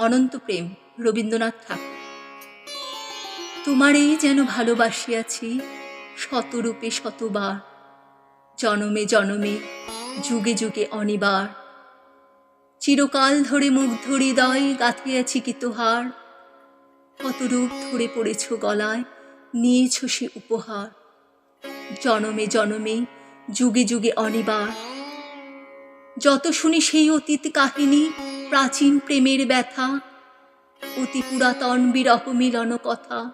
অনন্ত প্রেম, রবীন্দ্রনাথ ঠাকুর। তোমারেই যেন ভালোবাসিয়াছি শতরূপে শতবার, জনমে জনমে, যুগে যুগে অনিবার। চিরকাল ধরে মুগ্ধ হৃদয় গাঁথিয়াছি কি তোহার? কত রূপ ধরে পড়েছ গলায় নিয়েছ সে উপহার? জনমে জনমে, যুগে যুগে অনিবার। যত শুনি সেই অতীত কাহিনী, প্রাচীন প্রেমের ব্যথা, অতি পুরাতন বিরহ মিলন কথা।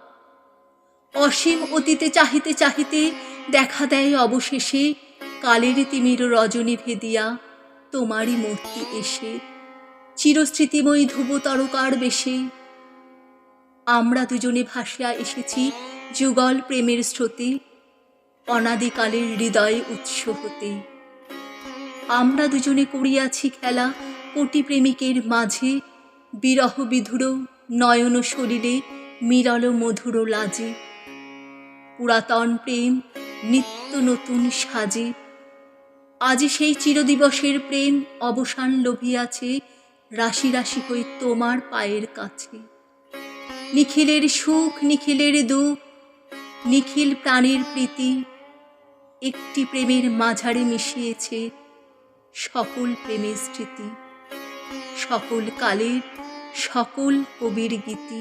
অসীম অতীতে চাহিতে চাহিতে দেখা দেয় অবশেষে, কালের তিমির রজনী ভেদিয়া তোমারই মূর্তি এসে। চিরস্মৃতিময়ী ধ্রুব তরকার বেশে। আমরা দুজনে ভাসিয়া এসেছি যুগল প্রেমের স্রোতে, অনাদিকালের হৃদয়ে উৎস হতে। আমরা দুজনে করিয়াছি খেলা। কোটি প্রেমিকের মাঝে বিরহ বিধুর নয়ন শরীরে মিরল মধুর লাজে। পুরাতন প্রেম নিত্য নতুন সাজে। আজ সেই চিরদিবসের প্রেম অবসান লোভিয়াছে রাশি রাশি হয়ে তোমার পায়ের কাছে। নিখিলের সুখ, নিখিলের দুঃখ, নিখিল প্রাণীর প্রীতি একটি প্রেমের মাঝারে মিশিয়েছে। সকল প্রেমের স্মৃতি সকল কালের সকল কবির গীতি।